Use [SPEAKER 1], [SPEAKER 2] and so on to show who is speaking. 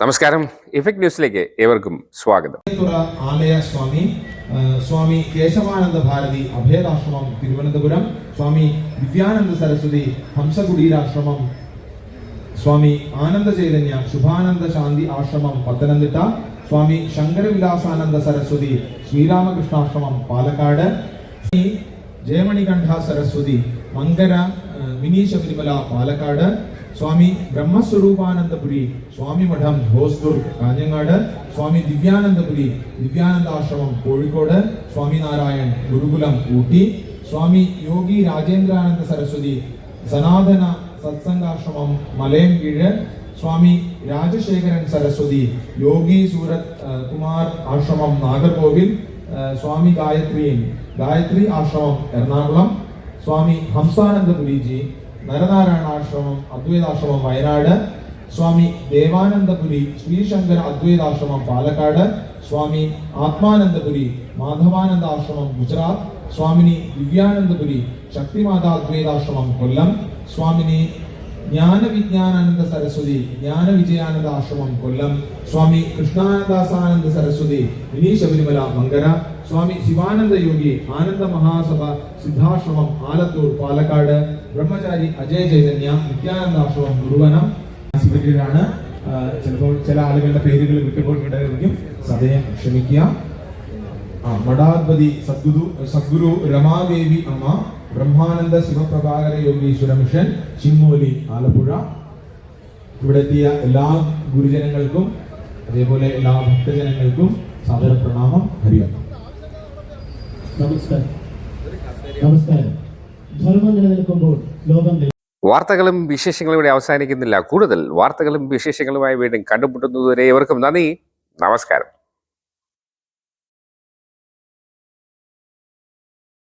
[SPEAKER 1] നമസ്കാരം. ഇഫക്ട് ന്യൂസിലേക്ക് ഏവർക്കും സ്വാഗതം.
[SPEAKER 2] ആലയ സ്വാമി സ്വാമി കേശവാനന്ദ ഭാരതി അഭേദാശ്രമം തിരുവനന്തപുരം സ്വാമി ദിവ്യാനന്ദ സരസ്വതി ഹംസകുടീരാശ്രമം സ്വാമി ആനന്ദ ചൈതന്യ ശുഭാനന്ദ ശാന്തി ആശ്രമം പത്തനംതിട്ട സ്വാമി ശങ്കരവിലാസാനന്ദ സരസ്വതി ശ്രീരാമകൃഷ്ണാശ്രമം പാലക്കാട് ജയമണികണ്ഠ സരസ്വതി മങ്കര മിനി ശബരിമല പാലക്കാട് സ്വാമി ബ്രഹ്മസ്വരൂപാനന്ദപുരി സ്വാമി മഠം ഹോസ്ദുർഗ് കാഞ്ഞങ്ങാട് സ്വാമി ദിവ്യാനന്ദപുരി ദിവ്യാനന്ദാശ്രമം കോഴിക്കോട് സ്വാമി നാരായൺ ഗുരുകുലം ഊട്ടി സ്വാമി യോഗി രാജേന്ദ്രാനന്ദ സരസ്വതി സനാതന സത്സംഗാശ്രമം മലയം കീഴ് സ്വാമി രാജശേഖരൻ സരസ്വതി യോഗി സൂരത് കുമാർ ആശ്രമം നാഗർകോവിൽ സ്വാമി ഗായത്രിയും ഗായത്രി ആശ്രമം എറണാകുളം സ്വാമി ഹംസാനന്ദപുരിജി നരനാരായണാശ്രമം അദ്വൈതാശ്രമം വയനാട് സ്വാമി ദേവാനന്ദപുരി ശ്രീശങ്കര അദ്വൈതാശ്രമം പാലക്കാട് സ്വാമി ആത്മാനന്ദപുരി മാധവാനന്ദ ആശ്രമം ഗുജറാത്ത് സ്വാമിനി ദിവ്യാനന്ദപുരി ശക്തിമാതാ അദ്വൈതാശ്രമം കൊല്ലം സ്വാമിനി ജ്ഞാനവിജ്ഞാനാനന്ദ സരസ്വതി ജ്ഞാന വിജയാനന്ദ ആശ്രമം കൊല്ലം. സ്വാമി കൃഷ്ണാനന്ദാസാനന്ദ സരസ്വതി മിനി ശബരിമല മങ്കര. സ്വാമി ശിവാനന്ദ യോഗി ആനന്ദ മഹാസഭ സിദ്ധാശ്രമം ആലത്തൂർ പാലക്കാട്. ബ്രഹ്മചാരി അജയ ചൈതന്യ നിത്യാനന്ദ ആശ്രമം ഗുരുവനം സെക്രട്ടറിയാണ് ചിലപ്പോൾ ചില ആളുകളുടെ പേരുകൾ വിട്ടുപോയിട്ടുണ്ടായിരിക്കും സദയം ക്ഷമിക്കുക. ആ, മഠാധിപതി സദ്ഗുരു സദ്ഗുരു രമാദേവി അമ്മ. ബ്രഹ്മാനന്ദ ശിവപ്രഭാകര യോഗീശ്വര മിഷൻ ചിങ്ങോലി ആലപ്പുഴ. ഇവിടെ എത്തിയ എല്ലാ ഗുരുജനങ്ങൾക്കും അതേപോലെ എല്ലാ ഭക്തജനങ്ങൾക്കും സാദര പ്രണാമം ഹരിയാണ്
[SPEAKER 3] നമസ്കാരം. നമസ്കാരം. ധർമ്മം നിലനിൽക്കുമ്പോൾ ലോകം
[SPEAKER 1] വാർത്തകളും വിശേഷങ്ങളും ഇവിടെ അവസാനിക്കുന്നില്ല. കൂടുതൽ വാർത്തകളും വിശേഷങ്ങളുമായി വീണ്ടും കണ്ടുമുട്ടുന്നതുവരെ ഇവർക്കും നന്ദി. നമസ്കാരം.